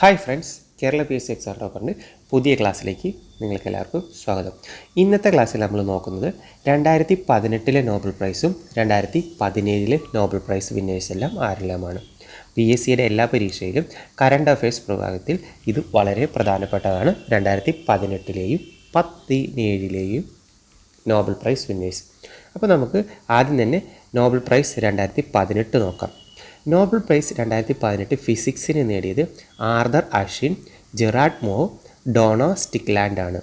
Hi friends Kerala P S C exam ടോപ്പറിന്റെ പുതിയ ക്ലാസ്സിലേക്ക് നിങ്ങൾക്ക് എല്ലാവർക്കും സ്വാഗതം. ഇന്നത്തെ ക്ലാസ്സിൽ നമ്മൾ നോക്കുന്നത് രണ്ടായിരത്തി പതിനെട്ടിലെ നോബൽ പ്രൈസും രണ്ടായിരത്തി പതിനേഴിലെ നോബൽ പ്രൈസ് വിന്നേഴ്സ് എല്ലാം ആരെല്ലാമാണ്? പി എസ് സിയുടെ എല്ലാ പരീക്ഷയിലും കറണ്ട് അഫയേഴ്സ് വിഭാഗത്തിൽ ഇത് വളരെ പ്രധാനപ്പെട്ടതാണ്. രണ്ടായിരത്തി പതിനെട്ടിലെയും പതിനേഴിലെയും നോബൽ പ്രൈസ് വിന്നേഴ്സ് അപ്പോൾ നമുക്ക് ആദ്യം തന്നെ നോബൽ പ്രൈസ് രണ്ടായിരത്തി പതിനെട്ട് നോക്കാം. നോബൽ പ്രൈസ് രണ്ടായിരത്തി പതിനെട്ട് ഫിസിക്സിന് നേടിയത് ആർദർ അഷിൻ ജെറാഡ് മോ ഡോണോ സ്റ്റിക്ലാൻഡ് ആണ്.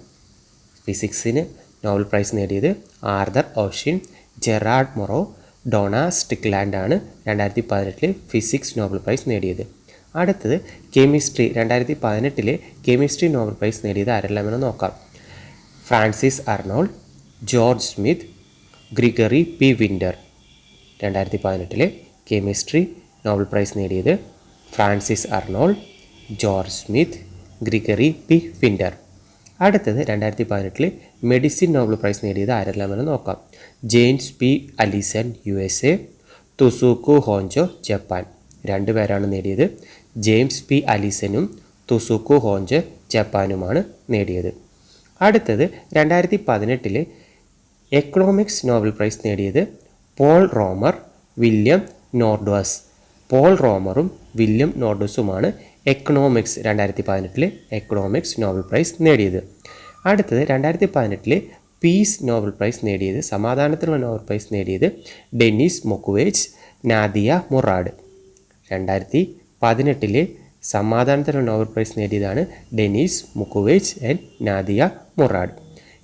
ഫിസിക്സിന് നോബൽ പ്രൈസ് നേടിയത് Arthur Ashkin Gerard Mourou Donna Strickland ആണ് രണ്ടായിരത്തി പതിനെട്ടിൽ ഫിസിക്സ് നോബൽ പ്രൈസ് നേടിയത്. അടുത്തത് കെമിസ്ട്രി. രണ്ടായിരത്തി പതിനെട്ടിലെ കെമിസ്ട്രി നോബൽ പ്രൈസ് നേടിയത് ആരെല്ലാമെന്ന് നോക്കാം. Frances Arnold George Smith Gregory P Winter രണ്ടായിരത്തി പതിനെട്ടിലെ കെമിസ്ട്രി നോബൽ പ്രൈസ് നേടിയത് Frances Arnold George Smith Gregory P. Winter. അടുത്തത് രണ്ടായിരത്തി പതിനെട്ടിൽ മെഡിസിൻ നോബൽ പ്രൈസ് നേടിയത് ആരെല്ലാമെന്ന് നോക്കാം. James P. Allison U S A Tasuku Honjo Japan. രണ്ട് പേരാണ് നേടിയത്. James P. അലിസനും തുസൂക്കു ഹോഞ്ചോ ജപ്പാനുമാണ് നേടിയത്. അടുത്തത് രണ്ടായിരത്തി പതിനെട്ടിൽ എക്കണോമിക്സ് നോബൽ പ്രൈസ് നേടിയത് Paul Romer William Nordhaus. Paul റോമറും William നോർഡസുമാണ് എക്കണോമിക്സ് രണ്ടായിരത്തി പതിനെട്ടിലെ എക്കണോമിക്സ് നോബൽ പ്രൈസ് നേടിയത്. അടുത്തത് രണ്ടായിരത്തി പതിനെട്ടിലെ പീസ് നോബൽ പ്രൈസ് നേടിയത് സമാധാനത്തിനുള്ള നോബൽ പ്രൈസ് നേടിയത് ഡെന്നിസ് മൊക്കുവേജ് നാദിയ മൊറാഡ്. രണ്ടായിരത്തി പതിനെട്ടിലെ സമാധാനത്തിനുള്ള Nobel prize നേടിയതാണ് Denis Mukwege and Nadia Murad.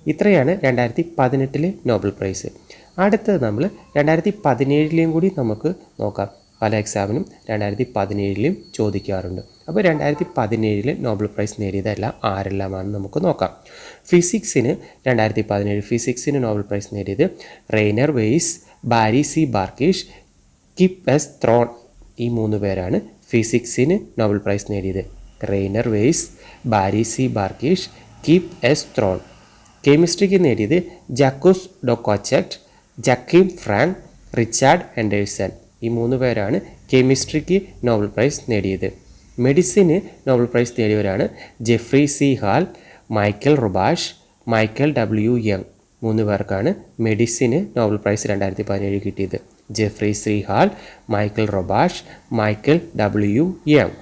ഇത്രയാണ് രണ്ടായിരത്തി പതിനെട്ടിലെ നോബൽ പ്രൈസ്. അടുത്തത് നമ്മൾ രണ്ടായിരത്തി പതിനേഴിലെയും കൂടി നമുക്ക് നോക്കാം. പല എക്സാമിനും രണ്ടായിരത്തി പതിനേഴിലും ചോദിക്കാറുണ്ട്. അപ്പോൾ രണ്ടായിരത്തി പതിനേഴിൽ നോബൽ പ്രൈസ് നേടിയതെല്ലാം ആരെല്ലാമാണെന്ന് നമുക്ക് നോക്കാം. ഫിസിക്സിന് രണ്ടായിരത്തി പതിനേഴ് ഫിസിക്സിന് നോബൽ പ്രൈസ് നേടിയത് Rainer Weiss Barry C Barish Kip S Thorne ഈ മൂന്ന് പേരാണ് ഫിസിക്സിന് നോബൽ പ്രൈസ് നേടിയത്. Rainer Weiss Barry C Barish Kip S Thorne കെമിസ്ട്രിക്ക് നേടിയത് Jacques Dubochet Joachim Frank Richard Henderson ഈ മൂന്ന് പേരാണ് കെമിസ്ട്രിക്ക് നോബൽ പ്രൈസ് നേടിയത്. മെഡിസിന് Nobel prize നേടിയവരാണ് Jeffrey C Hall Michael Rosbash Michael W Young മൂന്ന് പേർക്കാണ് മെഡിസിന് നോബൽ പ്രൈസ് രണ്ടായിരത്തി പതിനേഴ് കിട്ടിയത്. Jeffrey C Hall Michael Rosbash Michael W Young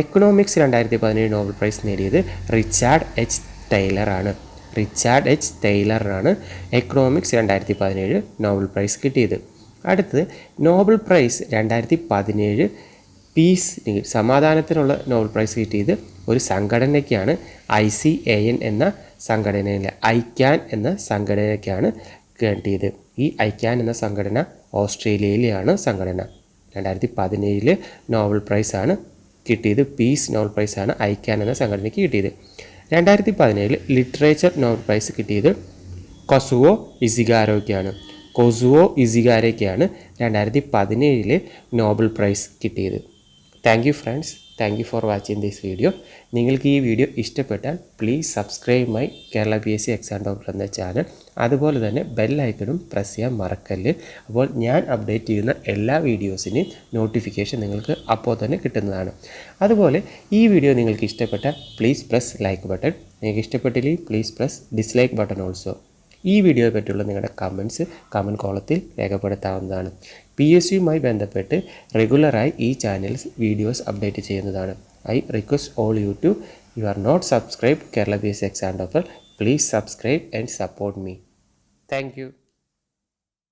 economics രണ്ടായിരത്തി പതിനേഴ് നോബൽ പ്രൈസ് നേടിയത് റിച്ചാർഡ് എച്ച്. ടൈലറാണ് റിച്ചാർഡ് എച്ച്. ടൈലറിനാണ് എക്കണോമിക്സ് രണ്ടായിരത്തി പതിനേഴ് നോബൽ പ്രൈസ് കിട്ടിയത്. അടുത്തത് നോബൽ പ്രൈസ് രണ്ടായിരത്തി പതിനേഴ് പീസ് സമാധാനത്തിനുള്ള നോബൽ പ്രൈസ് കിട്ടിയത് ഒരു സംഘടനയ്ക്കാണ് ഐ സി എ എൻ എന്ന സംഘടനയിലെ ഐക്യാൻ എന്ന സംഘടനയ്ക്കാണ് കിട്ടിയത്. ഈ ഐക്യാൻ എന്ന സംഘടന ഓസ്ട്രേലിയയിലെയാണ് സംഘടന. രണ്ടായിരത്തി പതിനേഴിൽ നോബൽ പ്രൈസാണ് കിട്ടിയത് പീസ് നോബൽ പ്രൈസാണ് ഐക്യാൻ എന്ന സംഘടനയ്ക്ക് കിട്ടിയത്. രണ്ടായിരത്തി പതിനേഴിൽ ലിറ്ററേച്ചർ നോബൽ പ്രൈസ് കിട്ടിയത് കൊസുവോ ഇസിഗാരോയ്ക്കാണ്. കൊസുവോ ഇസിഗാരയ്ക്കാണ് രണ്ടായിരത്തി പതിനേഴിൽ നോബൽ പ്രൈസ് കിട്ടിയത്. Thank you friends thank you for watching this video നിങ്ങൾക്ക് ഈ വീഡിയോ ഇഷ്ടപ്പെട്ടാൽ please subscribe my Kerala P S C exam doctor എന്ന ചാനൽ അതുപോലെ തന്നെ ബെല്ലൈക്കണും പ്രസ് ചെയ്യാൻ മറക്കല്ല്. അപ്പോൾ ഞാൻ അപ്ഡേറ്റ് ചെയ്യുന്ന എല്ലാ വീഡിയോസിന്റെയും നോട്ടിഫിക്കേഷൻ നിങ്ങൾക്ക് അപ്പോൾ തന്നെ കിട്ടുന്നതാണ്. അതുപോലെ ഈ വീഡിയോ നിങ്ങൾക്ക് ഇഷ്ടപ്പെട്ടാൽ പ്ലീസ് പ്രസ് ലൈക്ക് ബട്ടൺ നിങ്ങൾക്ക് ഇഷ്ടപ്പെട്ടില്ലെങ്കിൽ please press dislike button also ഈ വീഡിയോയെ പറ്റിയുള്ള നിങ്ങളുടെ കമൻസ് കമന്റ് കോളത്തിൽ രേഖപ്പെടുത്താവുന്നതാണ്. പി എസ് യുമായി ബന്ധപ്പെട്ട് റെഗുലറായി ഈ ചാനൽസ് വീഡിയോസ് അപ്ഡേറ്റ് ചെയ്യുന്നതാണ്. I request all you to you are not subscribe Kerala B S exam doctor please subscribe and support me thank